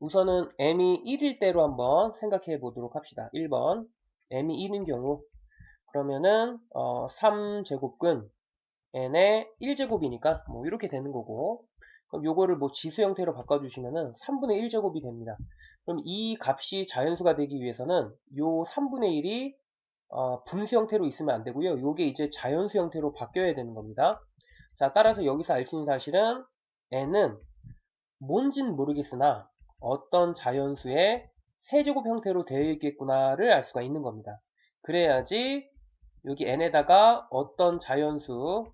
우선은 m이 1일 때로 한번 생각해 보도록 합시다. 1번 m이 1인 경우 그러면은 어, 3제곱근 n의 1제곱이니까 뭐 이렇게 되는 거고 그럼 요거를 뭐 지수 형태로 바꿔주시면은 3분의 1제곱이 됩니다. 그럼 이 값이 자연수가 되기 위해서는 요 3분의 1이 어, 분수 형태로 있으면 안 되고요. 요게 이제 자연수 형태로 바뀌어야 되는 겁니다. 자, 따라서 여기서 알 수 있는 사실은 n은 뭔진 모르겠으나 어떤 자연수의 세제곱 형태로 되어 있겠구나를 알 수가 있는 겁니다. 그래야지 여기 n에다가 어떤 자연수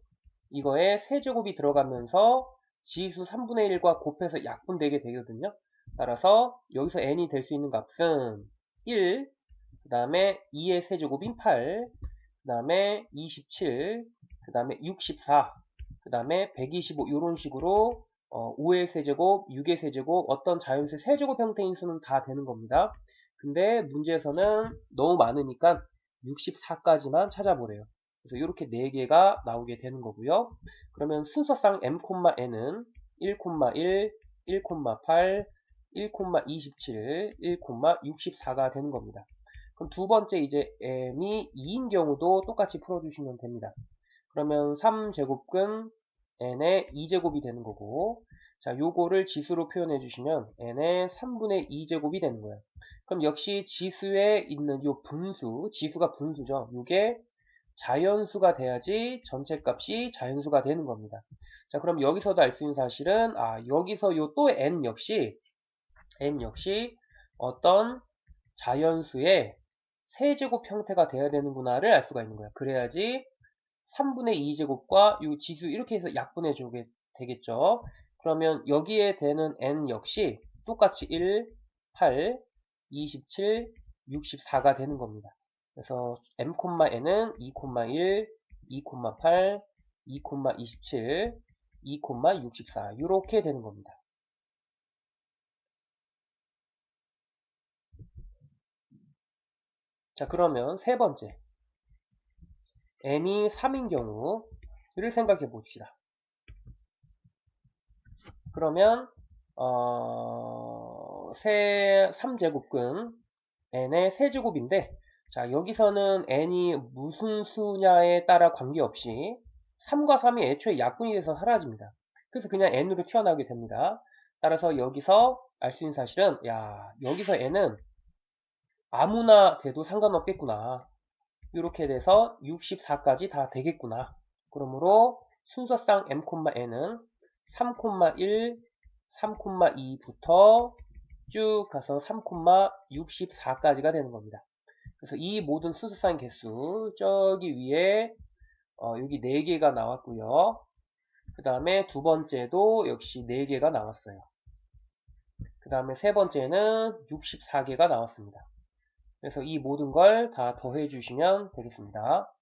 이거에 세제곱이 들어가면서 지수 3분의 1과 곱해서 약분되게 되거든요. 따라서 여기서 n이 될 수 있는 값은 1, 그 다음에 2의 세제곱인 8, 그 다음에 27, 그 다음에 64, 그 다음에 125 이런 식으로 어, 5의 세제곱, 6의 세제곱, 어떤 자연수의 세제곱 형태인 수는 다 되는 겁니다. 근데 문제에서는 너무 많으니까 64까지만 찾아보래요. 그래서 이렇게 4개가 나오게 되는 거고요. 그러면 순서상 m,n은 1,1, 1,8, 1,27, 1,64가 되는 겁니다. 그럼 두 번째 이제 m이 2인 경우도 똑같이 풀어주시면 됩니다. 그러면 3제곱근 n의 2제곱이 되는 거고 자 요거를 지수로 표현해 주시면 n의 3분의 2제곱이 되는 거예요. 그럼 역시 지수에 있는 요 분수, 지수가 분수죠. 요게 자연수가 돼야지 전체 값이 자연수가 되는 겁니다. 자 그럼 여기서도 알 수 있는 사실은 아 여기서 요 또 n 역시 n 역시 어떤 자연수의 세제곱 형태가 돼야 되는구나를 알 수가 있는 거예요. 그래야지 3분의 2제곱과 이 지수 이렇게 해서 약분해 주게 되겠죠. 그러면 여기에 되는 n 역시 똑같이 1, 8, 27, 64가 되는 겁니다. 그래서 m,n은 2,1, 2,8, 2,27, 2,64 이렇게 되는 겁니다. 자 그러면 세 번째 n이 3인 경우를 생각해 봅시다. 그러면 어, 세 3제곱근 n의 세제곱인데 자 여기서는 n이 무슨 수냐에 따라 관계없이 3과 3이 애초에 약분이 돼서 사라집니다. 그래서 그냥 n으로 튀어나오게 됩니다. 따라서 여기서 알 수 있는 사실은 야 여기서 n은 아무나 돼도 상관없겠구나. 이렇게 돼서 64까지 다 되겠구나. 그러므로 순서상 m,n은 3,1, 3,2부터 쭉 가서 3,64까지가 되는 겁니다. 그래서 이 모든 순서상 개수 저기 위에 어, 여기 4개가 나왔고요. 그 다음에 두 번째도 역시 4개가 나왔어요. 그 다음에 세 번째는 64개가 나왔습니다. 그래서 이 모든 걸 다 더해 주시면 되겠습니다.